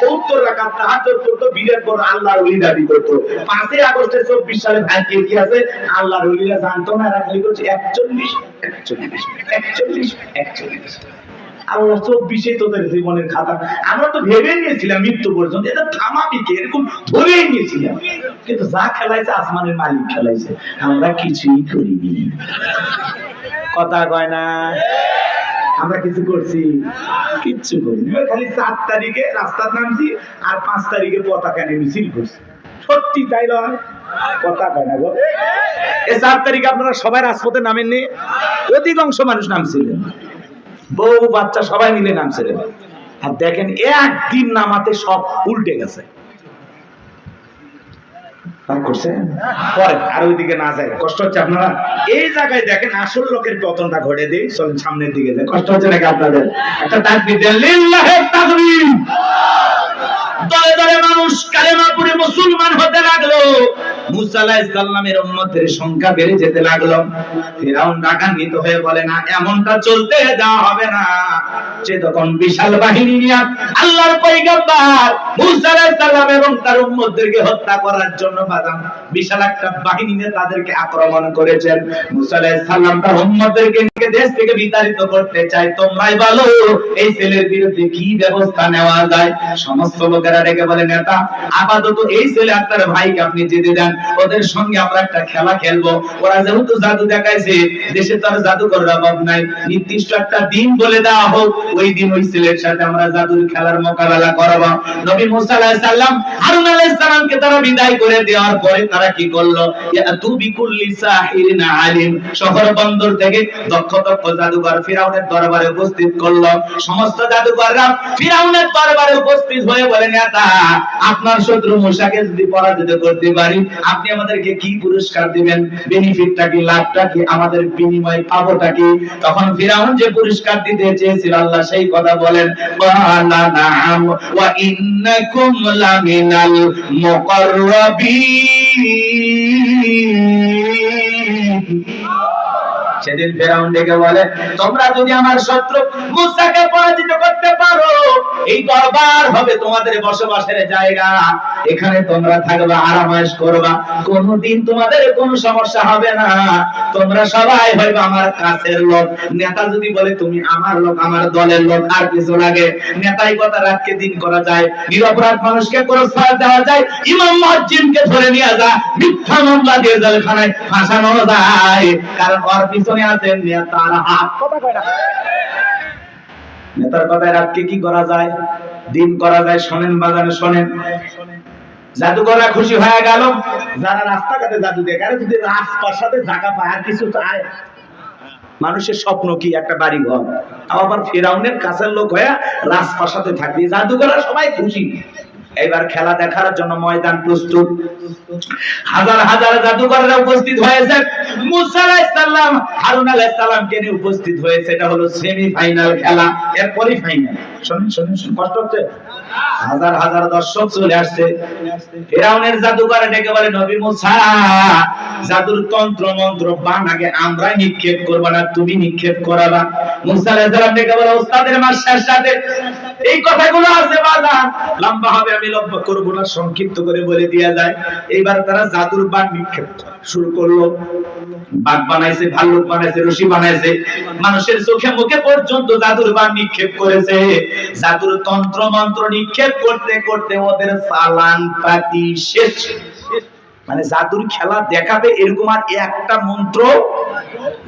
সত্তর রাখা তাহাজ্জুদ করতো, বিরাট বড় পাঁচই চব্বিশ সালে ভাই কে কি আছে? আল্লাহর ওলিরা জানতো না, এরা খালি করছে একচল্লিশ একচল্লিশ একচল্লিশ একচল্লিশ। আল্লাহ চব্বিশে তোদের জীবনের খাতা। আমরা তো ভেবে নিয়েছিলাম মৃত্যু পর্যন্ত, এটা থামাবি কে? এরকম ধরেই নিয়েছিলাম। কিন্তু যা খেলাইছে, আসমানের মালিক খেলাইছে। আমরা কিছুই করিনি। কথা কয় না? আমরা কিছু করছি। কিচ্ছু করিনি ওই খালি তারিখে রাস্তার নামছি আর পাঁচ তারিখে পতাকা নিয়ে মিছিল করছি। সত্যি তাই না গো। চার তারিখে আপনারা সবাই রাজপথে নামেননি? অধিকাংশ মানুষ নামছিলেন। বউ বাচ্চা সবাই মিলে নামছিলেন। আর দেখেন, একদিন নামাতে সব উল্টে গেছে। পরে, আর ওইদিকে না যায়। কষ্ট হচ্ছে আপনারা। এই জায়গায় দেখেন আসল লোকের পতনটা ঘটে দেই। সামনের দিকে যায় কষ্ট হচ্ছে নাকি আপনাদের? একটা তাকবীর। দলে দলে মানুষ কালেমা পড়ে মুসলমান হতে লাগল। সংখ্যা বেড়ে যেতে লাগল। রাগান্বিত হয়ে বলে, না, এমনটা চলতে দেওয়া হবে না। সে তখন বিশাল বাহিনী নিয়ে আল্লাহর এবং তার হত্যা করার জন্য বিশাল একটা বাহিনী নিয়ে তাদেরকে আক্রমণ করেছেন। মুসা তার দেশ থেকে বিতাড়িত করতে চায়। তোমরাই বলো, এই ছেলের বিরুদ্ধে কি ব্যবস্থা নেওয়া যায়? সমস্ত লোকেরা ডেকে বলে, নেতা, আপাতত এই ছেলে আর তার ভাইকে আপনি যেতে দেন। ওদের সঙ্গে আমরা একটা খেলা খেলব। ওরা যেহেতু জাদু দেখাইছে, দেশে তো আর জাদুকরের অভাব নাই। নির্দিষ্ট একটা দিন বলে দেওয়া হোক, ওই দিন ওই ছেলের সাথে আমরা জাদুর খেলার মোকাবেলা করব। নবী মুসা আলাইহিস সালাম, হারুন আলাইহিস সালামকে তারা বিদায় করে দেওয়ার পরে তারা কি করল? ইয়া তু বিকুল্লি সাহিরিন আলিম। শহর বন্দর থেকে দক্ষ দক্ষ জাদুকর ফিরাউনের দরবারে উপস্থিত করল। সমস্ত জাদুকররা ফিরাউনের দরবারে উপস্থিত হয়ে বলে নেতা, আপনার শত্রু মুসাকে যদি পরাজিত করতে পারি, আপনি আমাদেরকে কি পুরস্কার দিবেন? বেনিফিটটা কি, লাভটা কি, আমাদের বিনিময় পাবোটা কি? তখন ফিরাউন যে পুরস্কার দিতে চেয়েছিল, আল্লাহ সেই কথা বলেন ওয়ালা নাম ওয়া ইন্নাকুম লামিনাল মুকাররাবিন. সেদিন ফেরাউন ডেকে বলে, তোমরা যদি আমার শত্রু মুসাকে পরাজিত করতে এই দরবার হবে তোমাদের বসবাসের জায়গা। এখানে তোমরা থাকবা, আরামায়েশ করবা। কোনদিন তোমাদের কোনো সমস্যা হবে না। তোমরা সবাই হইবে আমার কাছের লোক। নেতা যদি বলে, তুমি আমার লোক, আমার দলের লোক, আর কিছু লাগে? নেতাই কথা রাতকে দিন করা যায়। নিরপরাধ মানুষকে পুরস্কার দেওয়া যায়। ইমাম মসজিদকে ধরে নিয়ে যা। মিথ্যা মামলা দিয়ে জেলখানায় ফাঁসানো যায়। কারণ ওর পিছনে আছেন নেতার হাত। কথা কয় না। নেতার কথায় রাতকে কি করা যায়? দিন করা যায়, শোনেন বাজারে শোনেন। জাদুকররা খুশি হয়ে গেল। যারা রাস্তাঘাটে জাদু দেখে আরে যদি রাজপ্রাসাদে জায়গা পায়, আর কিছু চায় মানুষের স্বপ্ন কি? একটা বাড়ি ঘর আবার ফেরাউনের কাছের লোক হয়ে রাজপ্রাসাদে থাকবে। জাদুকররা সবাই খুশি। এবার খেলা দেখার জন্য ময়দান প্রস্তুত। হাজার হাজার জাদুকররা উপস্থিত হয়েছে। মুসা আলাইহিস সালাম, হারুন আলাইহিস সালামকে নিয়ে উপস্থিত হয়েছে। এটা হলো সেমিফাইনাল খেলা, এরপরই ফাইনাল শুনুন শুনুন কষ্ট হচ্ছে? হাজার হাজার দর্শক চলে আসছে। ফেরাউনের জাদুকর ডেকে বলে নবী মুসা। জাদুর তন্ত্র মন্ত্র বান আগে আমরাই নিক্ষেপ করব না, তুমি নিক্ষেপ করাবা। মুসা আলাইহিস সালাম ডেকে বলে, ওস্তাদের মাস্টার সাথে এই কথাগুলো আছে বাজার লম্বা হবে, আমি লম্বা করব না, সংক্ষিপ্ত করে বলে দেয়া যায়। এইবার তারা জাদুর বান নিক্ষেপ শুরু করল। বাঘ বানাইছে, ভাল্লুক বানাইছে, রশি বানাইছে। মানুষের চোখে মুখে পর্যন্ত জাদুর বান নিক্ষেপ করেছে। জাদুর তন্ত্র মন্ত্র নিক্ষেপ করতে করতে ওদের চালান পাতি শেষ। মানে জাদুর খেলা দেখাবে এরকম আর একটা মন্ত্র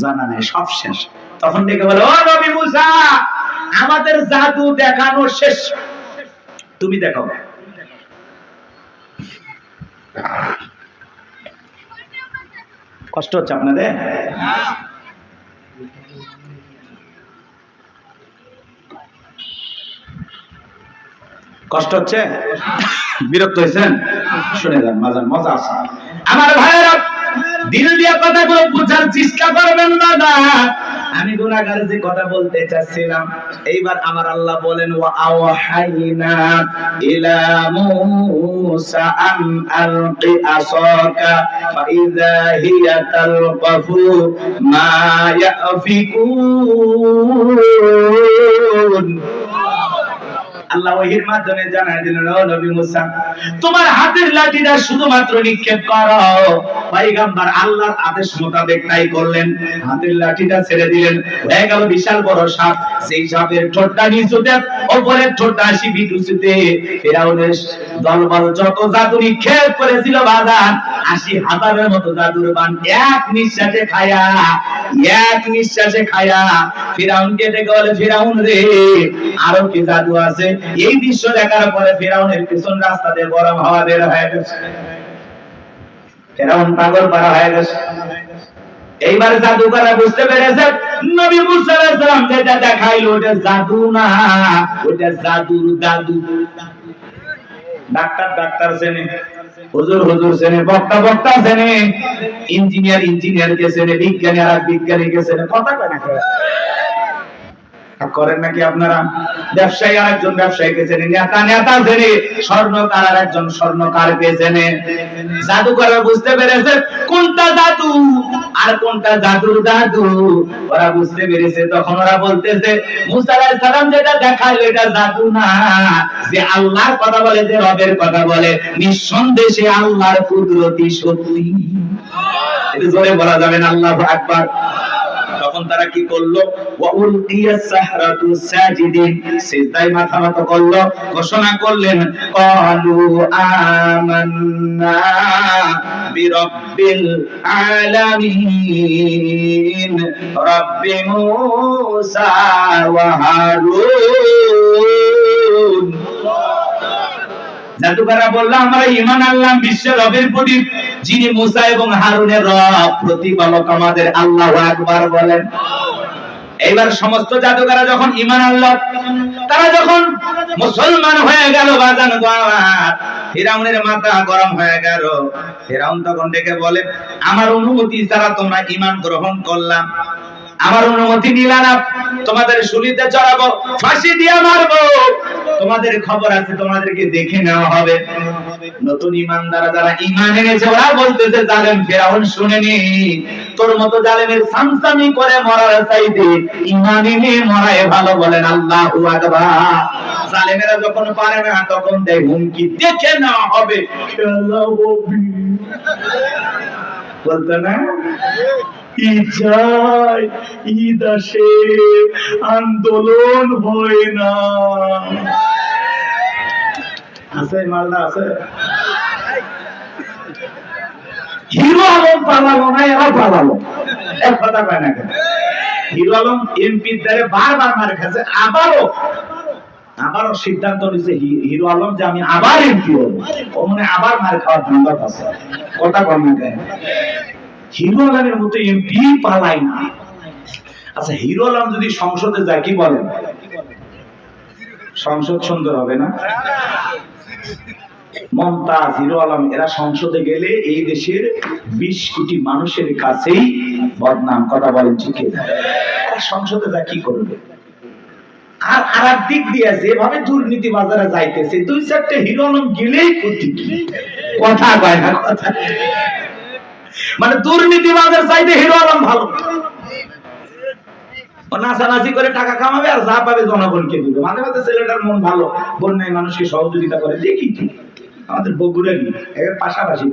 জানা নেই, সব শেষ। তখন ডেকে বলে, ও নবী মুসা আমাদের জাদু দেখানো শেষ। তুমি দেখাও। কষ্ট হচ্ছে আপনাদের? কষ্ট হচ্ছে? বিরক্ত হয়েছেন? শুনে যান, মজা মজা আছে। আমার ভাইয়েরা, দিল দিয়া কথাগুলো বোঝার চেষ্টা করবেন দাদা আমি গুনাহগার যে কথা বলতে চাচ্ছিলাম এইবার আমার আল্লাহ বলেন, ওয়া আওহাইনা ইলা মুসা আন আলকি আসাকা ফাইযা হিয়া তালকাফু মা ইয়াফিকুন। আল্লাহ ওহির মাধ্যমে জানাই দিলেন, ও নবী মুসা, তোমার হাতের লাঠিটা শুধুমাত্র নিক্ষেপ করো। পয়গম্বর আল্লাহর আদেশ মোতাবেক তাই করলেন, হাতের লাঠিটা ছেড়ে দিলেন। হয়ে গেল বিশাল বড় সাপ, সেই সাপের ঠোঁটটা নিচুতে, ওপরের ঠোঁটটা আসি বিটুসিতে ফেরাউনের দলবল যত জাদু নিক্ষেপ করেছিল বাদান আশি হাজারের মতো জাদুর বান এক নিঃশ্বাসে খায়া, এক নিঃশ্বাসে খায়া। ফিরাউনকে ডেকে বলে, ফিরাউন রে, আরও কি জাদু আছে? এই দৃশ্য দেখার পরে ফিরাউনের পিছন রাস্তা দিয়ে গরম হাওয়া বের হয়ে গেছে। ফেরাউন পাগল পারা হয়ে গেছে। এইবার বুঝতে পেরেছে, নবী মুসা যেটা দেখাইলো ওটা জাদু না, ওটা জাদুর দাদু। ডাক্তার ডাক্তার হুজুর হুজুর বক্তা বক্তা চেনে, ইঞ্জিনিয়ার ইঞ্জিনিয়ার কে বিজ্ঞানী আর বিজ্ঞানী কে চেনে, কথা কয় না কেউ। আর করেন নাকি আপনারা? ব্যবসায়ী আর একজন ব্যবসায়ীকে চেনে নেতা নেতা চেনে স্বর্ণকার আর একজন স্বর্ণকার কে চেনে জাদুকররা বুঝতে পেরেছে কোনটা জাদু আর কোনটা জাদুর জাদু। ওরা বুঝতে পেরেছে, তখন ওরা বলতেছে মুসা আলাইহিস সালাম যেটা দেখাইলো এটা জাদু না। যে আল্লাহর কথা বলে, যে রবের কথা বলে, নিঃসন্দেহে আল্লাহর কুদরতি সত্যি এটা জোরে বলা যাবে না? আল্লাহু আকবার। তখন তারা কি করল? সিজদায় মাথা নত করল। ঘোষণা করলেন আমান্না বিরাব্বিল আলামিন। ওয়া হারুন। জাদুকাররা আমরা ঈমান আনলাম, বিশ্বের রবের প্রতি যিনি মুসা এবং হারুনের রব, প্রতিপালক আমাদের আল্লাহ আকবার বলেন। এইবার সমস্ত জাদুকাররা যখন ঈমান আনলো, তারা যখন মুসলমান হয়ে গেল বাজান ফেরাউনের মাথা গরম হয়ে গেল। ফিরাউন তখন ডেকে বলে, আমার অনুমতি ছাড়া তোমরা ঈমান গ্রহণ করলাম। আমার অনুমতি নিলা না। তোমাদের শুলিতে চড়াবো, ফাঁসি দিয়ে মারবো। তোমাদের খবর আছে, তোমাদেরকে দেখে নেওয়া হবে। নতুন ইমানদারা যারা ইমান এনেছে, ওরা বলতেছে, জালেম ফেরাউন শুনেনি। তোর মতো জালেমের সামসামি করে মরার চাইতে ইমান এনে মরায় ভালো বলেন আল্লাহ আকবার। জালেমেরা যখন পারে না, তখন দেয় হুমকি, দেখে নেওয়া হবে। বলতো না? ঈদ যায়? ঈদ আসে, আন্দোলন হয় না। আছে, মালদা আছে? হিরো আলম পালালো না এরা পালালো। এক কথা কয় না কেন? হিরো আলম এমপির দ্বারে বারবার মার খাচ্ছে আবারও আবারও সিদ্ধান্ত নিছে হিরো আলম যে আমি আবার এমপি হব। ও মনে আবার মার খাওয়ার ধান্দা আছে কথা কয় না কেন? হিরো আলমের মতো এমপি পালায় না। আচ্ছা হিরো আলম যদি সংসদে যায়, কি বলেন? সংসদ সুন্দর হবে না? মমতাজ, হিরো আলম, এরা সংসদে গেলে এই দেশের বিশ কোটি মানুষের কাছেই বদনাম, কথা বলেন ঠিক এরা সংসদে যা কি করবে? আর আর দিক দিয়ে যেভাবে দুর্নীতি বাজারে যাইতেছে, দুই চারটে হিরো আলম গেলেই ক্ষতি কথা কয় না, কথা। মানে দুর্নীতি বাজার চাইতে হিরো আলম ভালো। নাচানাচি করে টাকা আর যা পাবে ছেলেটার মন ভালো, বন্যায় মানুষকে সহযোগিতা করে। আমাদের বগুড়ালি পাশাপাশি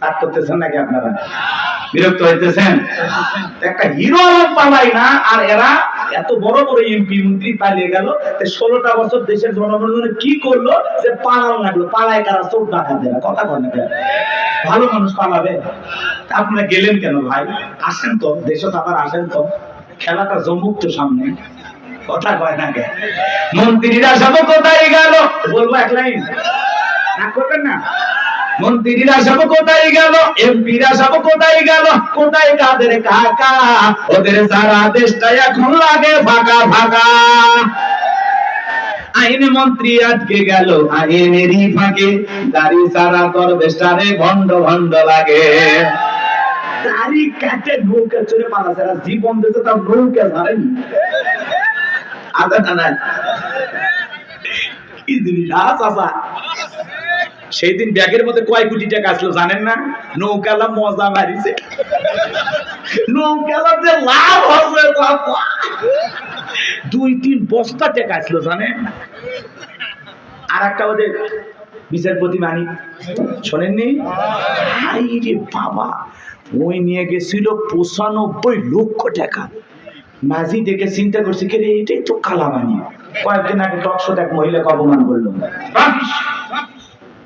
তার করতেছেন নাকি আপনারা? বিরক্ত হইতেছেন? একটা হিরো পালাই না, আর এরা এত বড় বড় এমপি মন্ত্রী পালিয়ে গেল ষোলোটা বছর দেশের জনগণের কি করল, যে পালানো লাগল। পালায় কারা? চোখ ডাকা দেয়। কথা না কেন? ভালো মানুষ পালাবে। আপনারা গেলেন কেন ভাই? আসেন তো, দেশে আবার আসেন তো। খেলাটা জমুক তো সামনে। কথা কয় না কে মন্ত্রীরা সব কোথায় গেল? বলব এক লাইন। রাগ করবেন না? মন্ত্রীরা সব কোথায় গেল? এমপিরা সব কোথায় গেল? কোথায় কাদের কাকা? ওদের সারা দেশটা এখন লাগে ফাঁকা ফাঁকা। আইন মন্ত্রী আটকে গেল, আইনেরই ফাঁকে। দাড়ি সারা দরবেশটারে ভণ্ড ভণ্ড লাগে। দাড়ি কাটে, নৌকা চড়ে পালাছে আর জীবন দিতে তার আদা না জিনিস আ চাচা। সেই দিন ব্যাগের মধ্যে কয় কোটি টাকা আসলো জানেন না? নৌকালা মজা মারিছে। নৌকালা যে লাভ হবে। দুই তিন বস্তা টাকা আসলো জানেন? আর একটা ওদের বিচারপতি মানি শোনেননি? রে বাবা, ওই নিয়ে গেছিল পঁচানব্বই লক্ষ টাকা। মাঝি দেখে চিন্তা করছে কে রে এটাই তো কালামানি কয়েকদিন আগে টকশোট এক মহিলাকে অপমান করল!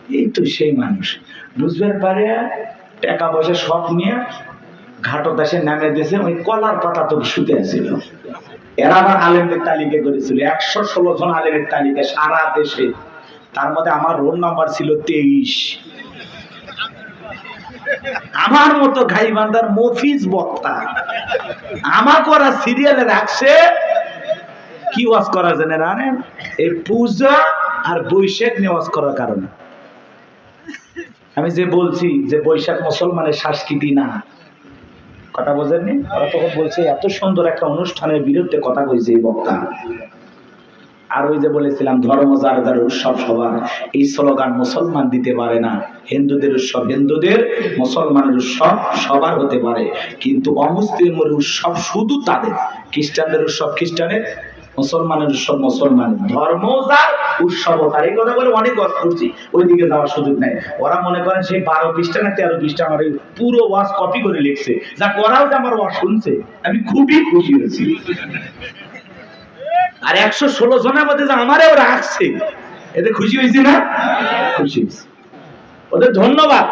এই তো সেই মানুষ। বুঝবার পারে টাকা পয়সা সব নিয়ে ঘাটত এসে নামে দিয়েছে, ওই কলার পাতা তো শুতে আছিল। এরা আবার আলেমদের তালিকা করেছিল। একশো ষোলো জন আলেমের তালিকা সারা দেশে। তার মধ্যে আমার রোল নাম্বার ছিল তেইশ। আমার মতো গাইবান্ধার মফিজ বক্তা। আমার করা সিরিয়ালে রাখছে। কি ওয়াজ করা জানে জানেন এই পূজা আর বৈশাখ নিয়ে ওয়াজ করার কারণে। আমি যে বলছি যে বৈশাখ মুসলমানের সংস্কৃতি না কথা বোঝেননি? ওরা তখন বলছে, এত সুন্দর একটা অনুষ্ঠানের বিরুদ্ধে কথা কইছে এই বক্তা। আর ওই যে বলেছিলাম, ধর্ম যার যার উৎসব সবার। এই স্লোগান মুসলমান দিতে পারে না। হিন্দুদের উৎসব হিন্দুদের, মুসলমানের উৎসব সবার হতে পারে। কিন্তু অমুসলিমের উৎসব শুধু তাদের। খ্রিস্টানদের উৎসব খ্রিস্টানের মুসলমানের উৎসব মুসলমানের ধর্ম যার উৎসব তার। এই কথা বলে অনেক ওয়াজ করছি, ওইদিকে যাওয়ার সুযোগ নেই। ওরা মনে করেন সেই বারো পৃষ্ঠা না তেরো পৃষ্ঠা আমার পুরো ওয়াজ কপি করে লিখছে। যা করাও যে আমার ওয়াজ শুনছে, আমি খুবই খুশি হয়েছি। আর একশো ষোলো জনের মধ্যে যে আমারেও রাখছে এতে খুশি হয়েছি না? খুশি হয়েছি। ওদের ধন্যবাদ।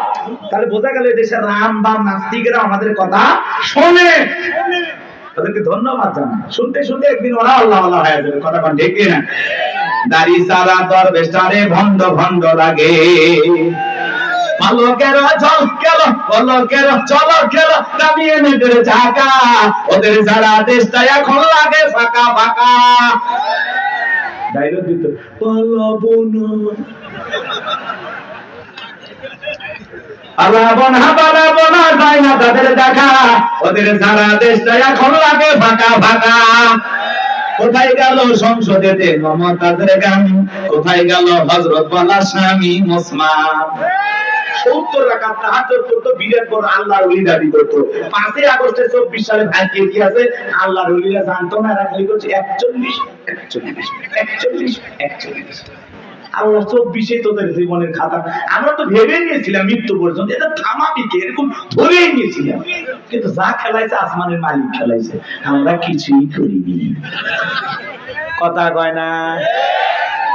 তাহলে বোঝা গেল দেশের রাম বাম নাস্তিকেরা আমাদের কথা শোনে। ওদেরকে ধন্যবাদ জানাই। শুনতে শুনতে একদিন ওরা আল্লাহ আল্লাহ হয়ে যাবে, কথা ঠিক না দাড়ি সারা দর বেস্টারে ভন্ড ভন্ড লাগে। পালকের ঝলকের পলকের চলকের নামিয়ে নেদের ঝাঁকা। ওদের যারা দেশটা এখন লাগে ফাঁকা ফাঁকা। দিত পালাবো না পালাবো না যায় না তাদের দেখা। ওদের যারা দেশটা এখন লাগে ফাঁকা ফাঁকা। কোথায় গেল সংসদেতে মমতাজের গান? কোথায় গেল হজরত বলা স্বামী মুসমান সত্তর রাখা তাহাজ্জুদ করতো বিরাট বড় আল্লাহর ওলি দাবি করতো। পাঁচই আগস্টে চব্বিশ সালে ভাগ্যে কি আছে? আল্লাহর ওলিরা জানতো না এরা খালি করছে একচল্লিশ একচল্লিশ একচল্লিশ একচল্লিশ। আল্লাহ চব্বিশে তোদের জীবনের খাতা। আমরা তো ভেবে নিয়েছিলাম মৃত্যু পর্যন্ত। এটা থামাবি কে? এরকম ধরেই নিয়েছিলাম। কিন্তু যা খেলাইছে, আসমানের মালিক খেলাইছে। আমরা কিছুই করিনি। কথা কয় না?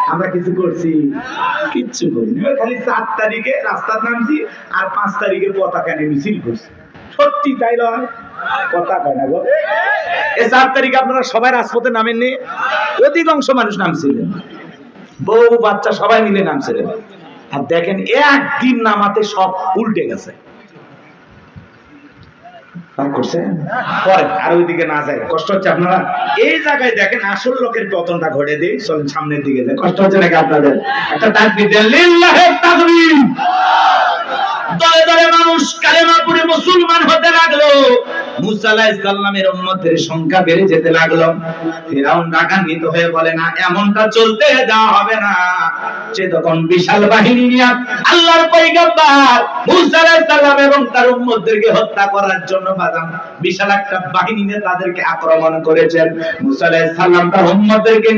আমরা কিছু করছি? কিচ্ছু করিনি। খালি চার তারিখে রাস্তার নামছি আর পাঁচ তারিখে পতাকা নিয়ে মিছিল করছি। সত্যি তাই নয় কথা কয় না গো? এ চার তারিখে আপনারা সবাই রাজপথে নামেননি? অধিকাংশ মানুষ নামছিলেন। বউ বাচ্চা সবাই মিলে নামছিলেন আর দেখেন, একদিন নামাতে সব উল্টে গেছে। আসল লোকের সামনের দিকে একটা দলে দলে মানুষ মুসলমান হতে লাগল। সংখ্যা বেড়ে যেতে লাগল। রাগান্বিত হয়ে বলে, না, এমনটা চলতে হবে না। সে তখন বিশাল বাহিনী নিয়ে আল্লাহর এবং তার হত্যা করার জন্য বাজান বিশাল একটা বাহিনী নিয়ে তাদেরকে আক্রমণ করেছেন। মুসা তার